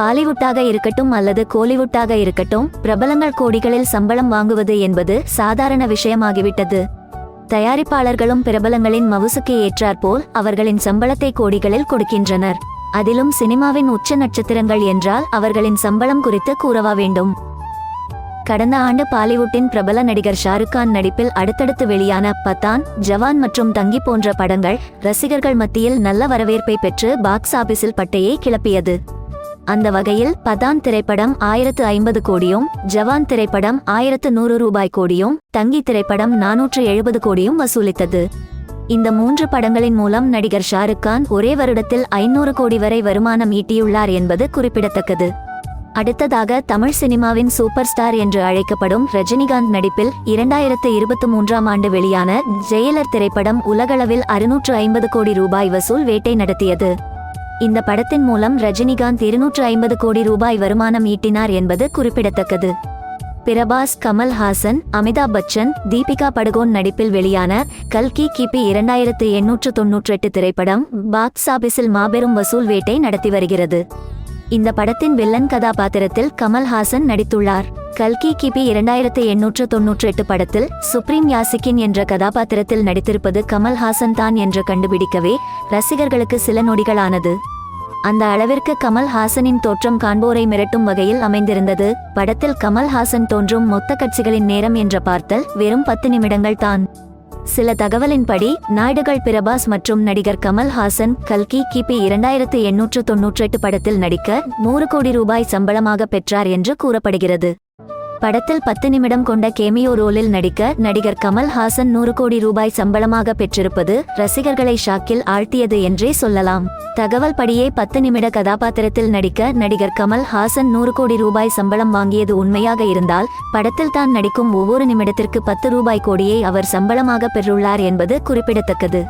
பாலிவுட்டாக இருக்கட்டும் அல்லது கோலிவுட்டாக இருக்கட்டும் பிரபலங்கள் கோடிகளில் சம்பளம் வாங்குவது என்பது சாதாரண விஷயமாகிவிட்டது. தயாரிப்பாளர்களும் பிரபலங்களின் மவுசுக்கு ஏற்றாற்போல் அவர்களின் சம்பளத்தை கோடிகளில் கொடுக்கின்றனர். அதிலும் சினிமாவின் உச்ச நட்சத்திரங்கள் என்றால் அவர்களின் சம்பளம் குறித்து கூறவா வேண்டும். கடந்த ஆண்டு பாலிவுட்டின் பிரபல நடிகர் ஷாருக் கான் நடிப்பில் அடுத்தடுத்து வெளியான பத்தான் ஜவான் மற்றும் தங்கி போன்ற படங்கள் ரசிகர்கள் மத்தியில் நல்ல வரவேற்பை பெற்று பாக்ஸ் ஆபீஸில் பட்டையை கிளப்பியது. அந்த வகையில் பதான் திரைப்படம் ஆயிரத்து ஐம்பது கோடியும் ஜவான் திரைப்படம் ஆயிரத்து நூறு ரூபாய் கோடியும் தங்கி திரைப்படம் நானூற்று எழுபது கோடியும் வசூலித்தது. இந்த மூன்று படங்களின் மூலம் நடிகர் ஷாருக் கான் ஒரே வருடத்தில் ஐநூறு கோடி வரை வருமானம் ஈட்டியுள்ளார் என்பது குறிப்பிடத்தக்கது. அடுத்ததாக தமிழ் சினிமாவின் சூப்பர் ஸ்டார் என்று அழைக்கப்படும் ரஜினிகாந்த் நடிப்பில் இரண்டாயிரத்து இருபத்தி மூன்றாம் ஆண்டு வெளியான ஜெயலர் திரைப்படம் உலகளவில் அறுநூற்று ஐம்பது கோடி ரூபாய் வசூல் வேட்டை நடத்தியது. இந்த படத்தின் மூலம் ரஜினிகாந்த் இருநூற்று ஐம்பது கோடி ரூபாய் வருமானம் ஈட்டினார் என்பது குறிப்பிடத்தக்கது. பிரபாஸ் கமல்ஹாசன் அமிதாப் பச்சன் தீபிகா படுகோன் நடிப்பில் வெளியான கல்கி கிபி இரண்டாயிரத்து எண்ணூற்று தொன்னூற்றெட்டு திரைப்படம் பாக்ஸ் ஆபீஸில் மாபெரும் வசூல் வேட்டை நடத்தி வருகிறது. இந்த படத்தின் வில்லன் கதாபாத்திரத்தில் கமல்ஹாசன் நடித்துள்ளார். கல்கி கிபி இரண்டாயிரத்து எண்ணூற்று தொன்னூற்றி எட்டு படத்தில் சுப்ரீம் யாசிக்கின் என்ற கதாபாத்திரத்தில் நடித்திருப்பது கமல்ஹாசன் தான் என்று கண்டுபிடிக்கவே ரசிகர்களுக்கு சில நொடிகளானது. அந்த அளவிற்கு கமல்ஹாசனின் தோற்றம் காண்போரை மிரட்டும் வகையில் அமைந்திருந்தது. படத்தில் கமல்ஹாசன் தோன்றும் மொத்த கட்சிகளின் நேரம் என்ற பார்த்தல் வெறும் பத்து நிமிடங்கள் தான். சில தகவலின்படி நாயுடுகள் பிரபாஸ் மற்றும் நடிகர் கமல்ஹாசன் கல்கி கிபி இரண்டாயிரத்து எண்ணூற்று தொன்னூற்றெட்டு படத்தில் நடிக்க நூறு கோடி ரூபாய் சம்பளமாக பெற்றார் என்று கூறப்படுகிறது. படத்தில் பத்து நிமிடம் கொண்ட கேமியோ ரோலில் நடிக்க நடிகர் கமல் ஹாசன் நூறு கோடி ரூபாய் சம்பளமாக பெற்றிருப்பது ரசிகர்களை ஷாக்கில் ஆழ்த்தியது என்றே சொல்லலாம். தகவல் படியே பத்து நிமிட கதாபாத்திரத்தில் நடிக்க நடிகர் கமல் ஹாசன் நூறு கோடி ரூபாய் சம்பளம் வாங்கியது உண்மையாக இருந்தால் படத்தில் தான் நடிக்கும் ஒவ்வொரு நிமிடத்திற்கு பத்து ரூபாய் கோடியை அவர் சம்பளமாக பெற்றுள்ளார் என்பது குறிப்பிடத்தக்கது.